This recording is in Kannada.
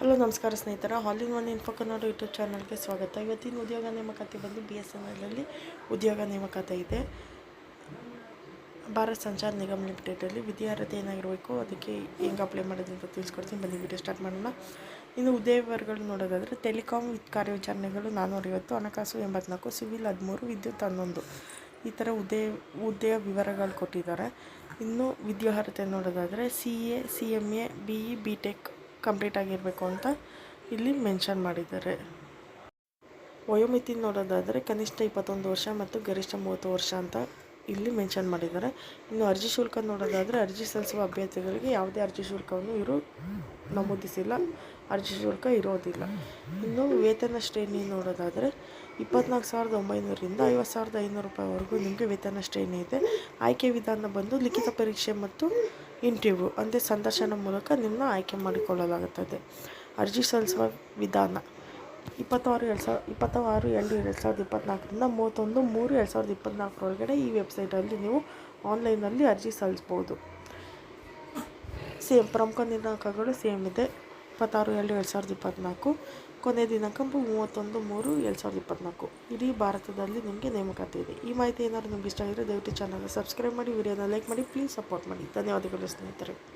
ಹಲೋ, ನಮಸ್ಕಾರ ಸ್ನೇಹಿತರ. All in one info Kannada YouTube ಚಾನಲ್ಗೆ ಸ್ವಾಗತ. ಇವತ್ತಿನ ಉದ್ಯೋಗ ನೇಮಕಾತಿ ಬಂದು ಬಿ ಎಸ್ ಎನ್ ಎಲ್ಲಲ್ಲಿ ಉದ್ಯೋಗ ನೇಮಕಾತಿ ಇದೆ. ಭಾರತ್ ಸಂಚಾರ್ ನಿಗಮ್ ಲಿಮಿಟೆಡಲ್ಲಿ ವಿದ್ಯಾರ್ಹತೆ ಏನಾಗಿರಬೇಕು, ಅದಕ್ಕೆ ಹೆಂಗೆ ಅಪ್ಲೈ ಮಾಡೋದು ಅಂತ ತಿಳಿಸ್ಕೊಡ್ತೀನಿ. ಬನ್ನಿ ವಿಡಿಯೋ ಸ್ಟಾರ್ಟ್ ಮಾಡೋಣ. ಇನ್ನು ಉದ್ಯೋಗಗಳು ನೋಡೋದಾದರೆ ಟೆಲಿಕಾಮ್ ಕಾರ್ಯವಿಚಾರಣೆಗಳು ನಾನ್ನೂರೈವತ್ತು ಹಣಕಾಸು ಎಂಬತ್ನಾಲ್ಕು, ಸಿವಿಲ್ ಹದಿಮೂರು, ವಿದ್ಯುತ್ ಹನ್ನೊಂದು. ಈ ಥರ ಉದ್ಯ ಹುದ್ದೆಯ ವಿವರಗಳು ಕೊಟ್ಟಿದ್ದಾರೆ. ಇನ್ನು ವಿದ್ಯಾರ್ಹತೆ ನೋಡೋದಾದರೆ C A C M A B E B tech complete ಆಗಿರಬೇಕು ಅಂತ ಇಲ್ಲಿ ಮೆನ್ಷನ್ ಮಾಡಿದ್ದಾರೆ. ವಯೋಮಿತಿ ನೋಡೋದಾದರೆ ಕನಿಷ್ಠ ಇಪ್ಪತ್ತೊಂದು ವರ್ಷ ಮತ್ತು ಗರಿಷ್ಠ ಮೂವತ್ತು ವರ್ಷ ಅಂತ ಇಲ್ಲಿ ಮೆನ್ಷನ್ ಮಾಡಿದ್ದಾರೆ. ಇನ್ನು ಅರ್ಜಿ ಶುಲ್ಕ ನೋಡೋದಾದರೆ ಅರ್ಜಿ ಸಲ್ಲಿಸುವ ಅಭ್ಯರ್ಥಿಗಳಿಗೆ ಯಾವುದೇ ಅರ್ಜಿ ಶುಲ್ಕವನ್ನು ಇವರು ನಮೂದಿಸಿಲ್ಲ. ಅರ್ಜಿ ಶುಲ್ಕ ಇರೋದಿಲ್ಲ. ಇನ್ನು ವೇತನ ಶ್ರೇಣಿ ನೋಡೋದಾದರೆ ಇಪ್ಪತ್ನಾಲ್ಕು ಸಾವಿರದ ಒಂಬೈನೂರಿಂದ ಐವತ್ತು ಸಾವಿರದ ಐನೂರು ರೂಪಾಯಿವರೆಗೂ ನಿಮಗೆ ವೇತನ ಶ್ರೇಣಿ ಇದೆ. ಆಯ್ಕೆ ವಿಧಾನ ಬಂದು ಲಿಖಿತ ಪರೀಕ್ಷೆ ಮತ್ತು ಇಂಟರ್ವ್ಯೂ ಅಂದರೆ ಸಂದರ್ಶನ ಮೂಲಕ ನಿಮ್ಮನ್ನ ಆಯ್ಕೆ ಮಾಡಿಕೊಳ್ಳಲಾಗುತ್ತದೆ. ಅರ್ಜಿ ಸಲ್ಲಿಸುವ ವಿಧಾನ ಇಪ್ಪತ್ತಾರು ಎರಡು ಸಾವಿರ ಇಪ್ಪತ್ತಾರು ಎರಡು ಎರಡು ಸಾವಿರದ ಇಪ್ಪತ್ತ್ನಾಲ್ಕರಿಂದ ಮೂವತ್ತೊಂದು ಮೂರು ಎರಡು ಸಾವಿರದ ಇಪ್ಪತ್ತ್ನಾಲ್ಕರೊಳಗಡೆ ಈ ವೆಬ್ಸೈಟಲ್ಲಿ ನೀವು ಆನ್ಲೈನಲ್ಲಿ ಅರ್ಜಿ ಸಲ್ಲಿಸ್ಬೋದು. ಸೇಮ್ ಪ್ರಮುಖ ದಿನಾಂಕಗಳು ಸೇಮ್ ಇದೆ. ಇಪ್ಪತ್ತಾರು, ಎರಡು ಎರಡು ಸಾವಿರದ ಇಪ್ಪತ್ತ್ನಾಲ್ಕು ಕೊನೆಯ ದಿನಾಂಕ ಮೂವತ್ತೊಂದು, ಮೂರು, ಎರಡು ಸಾವಿರದ ಇಪ್ಪತ್ತ್ನಾಲ್ಕು ಇಡೀ ಭಾರತದಲ್ಲಿ ನಿಮಗೆ ನೇಮಕಾತಿ ಇದೆ. ಈ ಮಾಹಿತಿ ಏನಾದರೂ ನಿಮ್ಗೆ ಇಷ್ಟ ಆಗಿದ್ರೆ ದಯವಿಟ್ಟು ಚಾನಲ್ನ ಸಬ್ಸ್ಕ್ರೈಬ್ ಮಾಡಿ ವಿಡಿಯೋನ ಲೈಕ್ ಮಾಡಿ ಪ್ಲೀಸ್ ಸಪೋರ್ಟ್ ಮಾಡಿ. ಧನ್ಯವಾದಗಳು ಸ್ನೇಹಿತರೆ.